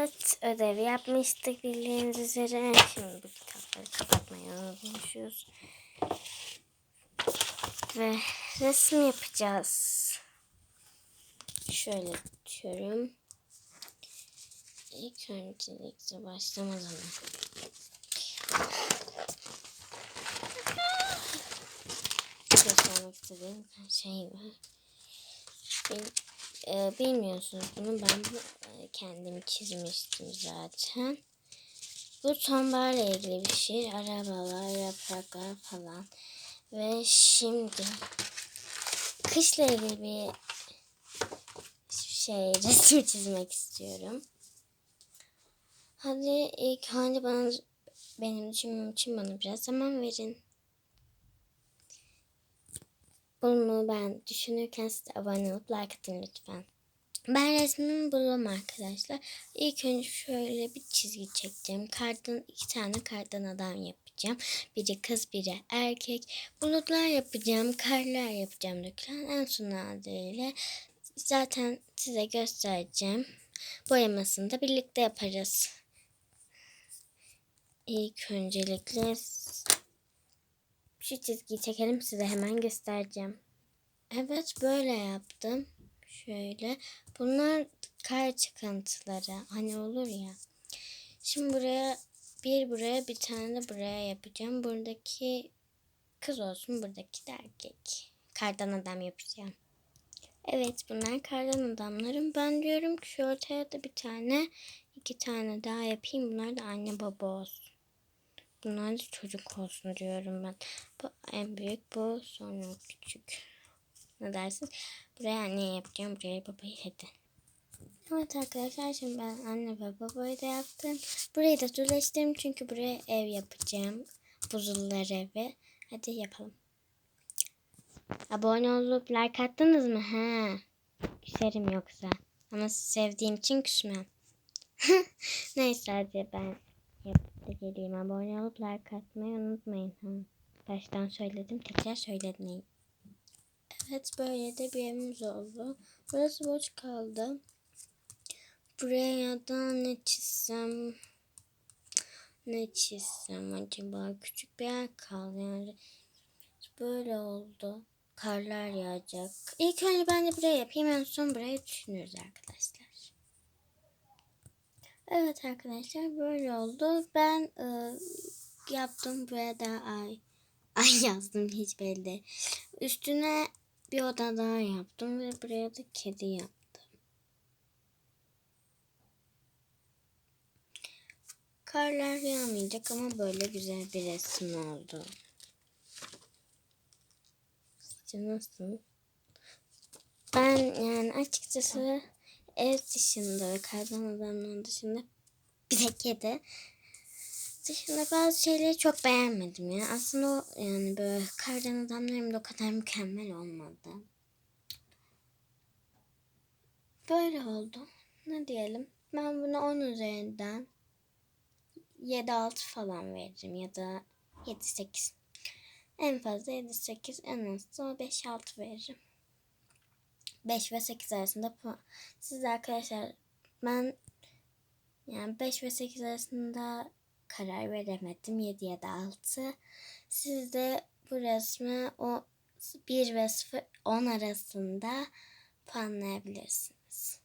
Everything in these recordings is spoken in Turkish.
Evet ödevi yapmıştık bildiğiniz üzere. Şimdi bu kitapları kapatmayı unutmuşuz. Ve resim yapacağız. Şöyle tutuyorum. İlk öncelikle başlama zamanı. Göstermek istediğim şey var. Bil, e, bilmiyorsunuz bunu ben e, kendim çizmiştim zaten. Bu sonbaharla ilgili bir şey. Arabalar, yapraklar falan. Ve şimdi kışla ilgili bir şey resim çizmek istiyorum. Hadi ilk önce bana benim düşünmem için bana biraz zaman verin. Bunu ben düşünürken siz de abone olup like atın lütfen. Ben resmimi buldum arkadaşlar. İlk önce şöyle bir çizgi çekeceğim. Kardan iki tane kardan adam yapacağım. Biri kız biri erkek. Bulutlar yapacağım. Karlar yapacağım dökülen. En son haliyle zaten size göstereceğim. Boyamasını da birlikte yaparız. İlk öncelikle şu çizgiyi çekelim size hemen göstereceğim. Evet böyle yaptım. Şöyle. Bunlar kar çıkıntıları. Hani olur ya. Şimdi buraya bir buraya bir tane de buraya yapacağım. Buradaki kız olsun. Buradaki de erkek. Kardan adam yapacağım. Evet bunlar kardan adamlarım. Ben diyorum ki şu ortaya da bir tane iki tane daha yapayım. Bunlar da anne baba olsun. Bunlar da çocuk olsun diyorum ben. Bu en büyük bu sonra küçük. Ne dersiniz? Buraya anne yapacağım. Buraya babayı hadi. Evet arkadaşlar şimdi ben anne ve babayı da yaptım. Burayı da düzleştirdim çünkü buraya ev yapacağım. Buzullar evi. Hadi yapalım. Abone olup like attınız mı? Ha. Küserim yoksa. Ama sevdiğim için küsmem. Neyse hadi ben yapıp da geleyim. Abone olup like atmayı unutmayın. Ha. Baştan söyledim. Tekrar söyledim. Evet böyle de bir evimiz oldu. Burası boş kaldı. Buraya da ne çizsem ne çizsem acaba küçük bir yer kaldı yani böyle oldu karlar yağacak İlk önce ben de buraya yapayım en son burayı düşünürüz arkadaşlar evet arkadaşlar böyle oldu ben e, yaptım buraya da ay ay yazdım hiç belli üstüne bir oda daha yaptım ve buraya da kedi yaptım. Karlar yağmayacak ama böyle güzel bir resim oldu. İşte nasıl? Ben yani açıkçası ev dışında ve kardan adamların dışında bir de kedi dışında bazı şeyleri çok beğenmedim ya. Aslında o yani böyle kardan adamlarım da o kadar mükemmel olmadı. Böyle oldu. Ne diyelim? Ben buna 10 üzerinden 7-6 falan veririm ya da 7-8. En fazla 7-8 en az da 5-6 veririm. 5 ve 8 arasında puan. Siz arkadaşlar ben yani 5 ve 8 arasında karar veremedim. 7 ya da 6. Siz de bu resmi o 1 ve 0 10 arasında puanlayabilirsiniz.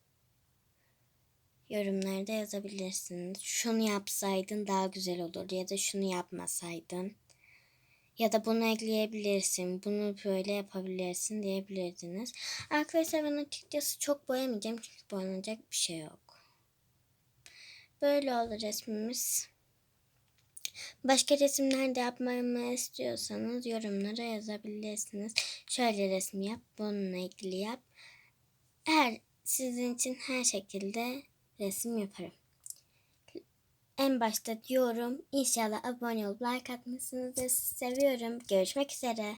Yorumlarda yazabilirsiniz. Şunu yapsaydın daha güzel olur ya da şunu yapmasaydın. Ya da bunu ekleyebilirsin, bunu böyle yapabilirsin diyebilirdiniz. Arkadaşlar ben açıkçası çok boyamayacağım çünkü boyanacak bir şey yok. Böyle oldu resmimiz. Başka resimler de yapmamı istiyorsanız yorumlara yazabilirsiniz. Şöyle resim yap, bununla ilgili yap. Her sizin için her şekilde resim yaparım. En başta diyorum inşallah abone olup like atmışsınızdır. Seviyorum. Görüşmek üzere.